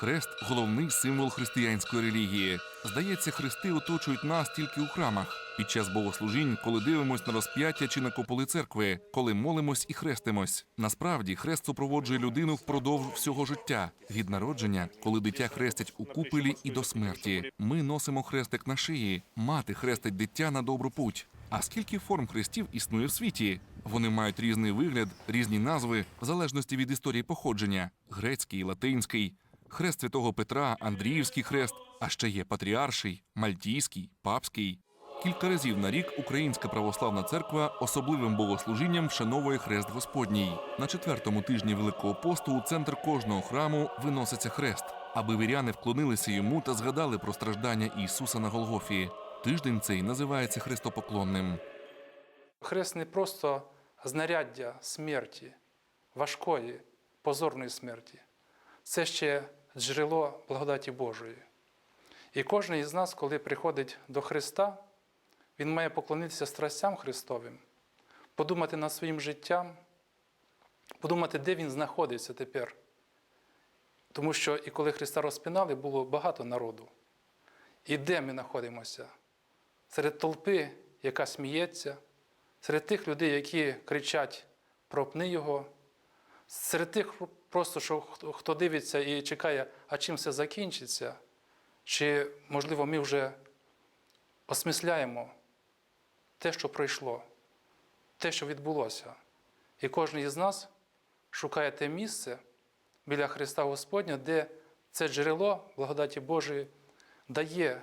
Хрест головний символ християнської релігії. Здається, хрести оточують нас тільки у храмах. Під час богослужінь, коли дивимось на розп'яття чи на куполи церкви, коли молимось і хрестимось. Насправді, хрест супроводжує людину впродовж всього життя від народження, коли дитя хрестять у купелі і до смерті. Ми носимо хрестик на шиї, мати хрестить дитя на добру путь. А скільки форм хрестів існує в світі? Вони мають різний вигляд, різні назви, в залежності від історії походження: грецький, латинський, хрест святого Петра, Андріївський хрест, а ще є патріарший, мальтійський, папський. Кілька разів на рік Українська православна церква особливим богослужінням вшановує хрест Господній. На четвертому тижні Великого посту у центр кожного храму виноситься хрест, аби віряни вклонилися йому та згадали про страждання Ісуса на Голгофі. Тиждень цей називається хрестопоклонним. Хрест не просто знаряддя смерті, важкої, позорної смерті. Це ще джерело благодаті Божої. І кожен із нас, коли приходить до Христа, він має поклонитися страстям Христовим, подумати над своїм життям, подумати, де він знаходиться тепер. Тому що і коли Христа розпинали, було багато народу. І де ми знаходимося? Серед толпи, яка сміється, серед тих людей, які кричать пропни його, серед тих просто, що хто- дивиться і чекає, а чим все закінчиться, чи, можливо, ми вже осмисляємо те, що пройшло, те, що відбулося. І кожен із нас шукає те місце біля Христа Господня, де це джерело благодаті Божої дає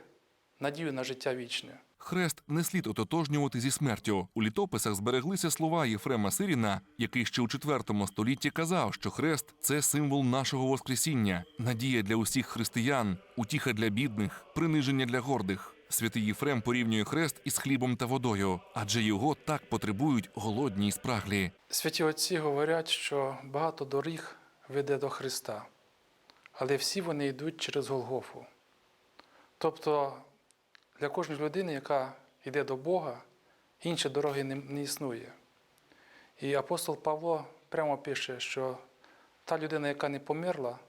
надію на життя вічне. Хрест не слід ототожнювати зі смертю. У літописах збереглися слова Єфрема Сиріна, який ще у IV столітті казав, що хрест це символ нашого Воскресіння, надія для усіх християн, утіха для бідних, приниження для гордих. Святий Єфрем порівнює хрест із хлібом та водою, адже його так потребують голодні й спраглі. Святі отці говорять, що багато доріг веде до Христа, але всі вони йдуть через Голгофу. Тобто для кожної людини, яка йде до Бога, іншої дороги не, не існує. І апостол Павло прямо пише, що та людина, яка не померла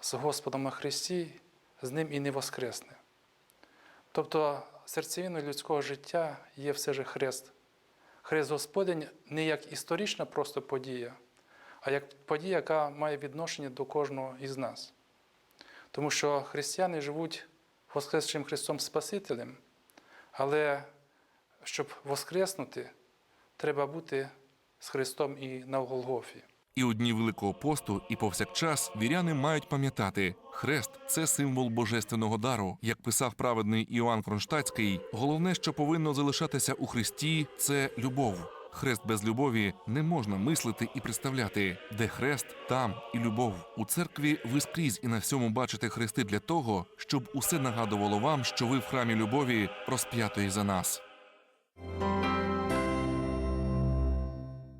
з Господом на Христі, з ним і не воскресне. Тобто серцевиною людського життя є все же хрест. Хрест Господень не як історична просто подія, а як подія, яка має відношення до кожного із нас. Тому що християни живуть Воскресшим Христом Спасителем, але щоб воскреснути, треба бути з Христом і на Голгофі. І у дні Великого посту, і повсякчас віряни мають пам'ятати, хрест це символ божественного дару. Як писав праведний Іоанн Кронштадтський, головне, що повинно залишатися у Христі, це любов. Хрест без любові не можна мислити і представляти. Де хрест, там і любов. У церкві ви скрізь і на всьому бачите хрести для того, щоб усе нагадувало вам, що ви в храмі любові розп'ятої за нас.